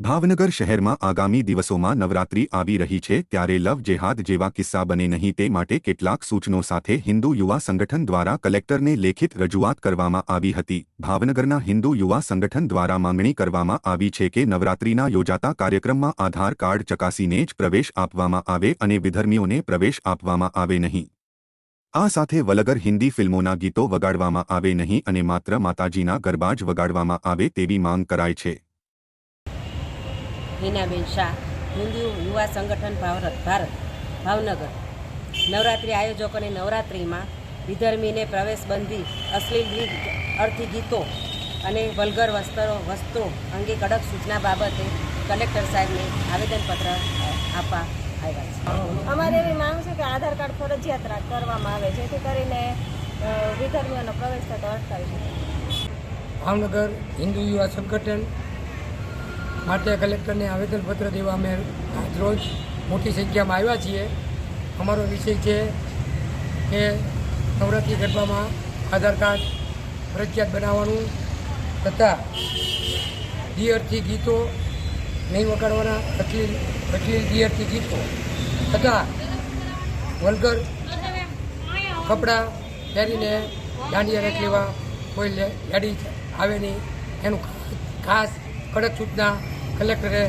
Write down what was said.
ભાવનગર શહેરમાં આગામી દિવસોમાં નવરાત્રી આવી રહી છે ત્યારે લવ જેહાદ જેવા કિસ્સા બને નહીં તે માટે કેટલાક સૂચનો સાથે હિન્દુ યુવા સંગઠન દ્વારા કલેક્ટરને લેખિત રજૂઆત કરવામાં આવી હતી. ભાવનગરના હિન્દુ યુવા સંગઠન દ્વારા માંગણી કરવામાં આવી છે કે નવરાત્રીના યોજાતા કાર્યક્રમમાં આધાર કાર્ડ ચકાસીને જ પ્રવેશ આપવામાં આવે અને વિધર્મીઓને પ્રવેશ આપવામાં આવે નહીં. આ સાથે વલગર હિન્દી ફિલ્મોના ગીતો વગાડવામાં આવે નહીં અને માત્ર માતાજીના ગરબા જ વગાડવામાં આવે તેવી માંગ કરાય છે. હિનાબેન શાહ હિન્દુ યુવા સંગઠન ભારત ભારત ભાવનગર. નવરાત્રિ આયોજકોને નવરાત્રિમાં વિધર્મીને પ્રવેશબંધી અશ્લીલ ગીત અર્થી ગીતો અને વલગર વસ્ત્રો વસ્ત્રો અંગે કડક સૂચના બાબતે કલેક્ટર સાહેબને આવેદનપત્ર આપવા આવ્યા છે. અમારે એવી માંગ છે કે આધાર કાર્ડ ફરજિયાત કરવામાં આવે જેથી કરીને વિધર્મીઓનો પ્રવેશ થતો અટકાવી શકે. ભાવનગર હિન્દુ યુવા સંગઠન માટે કલેક્ટરને આવેદનપત્ર દેવા અમે આજરોજ મોટી સંખ્યામાં આવ્યા છીએ. અમારો વિષય છે કે નવરાત્રિ ગરબામાં આધાર કાર્ડ ફરજિયાત બનાવવાનું તથા દિયરથી ગીતો નહીં વગાડવાના અશ્લીલ અશ્લીલ દિયરથી ગીતો તથા વલગર કપડાં પહેરીને દાંડિયા રખ લેવા કોઈ લેડીઝ આવે નહીં. એનું ખાસ કડક સૂચના કલેક્ટરે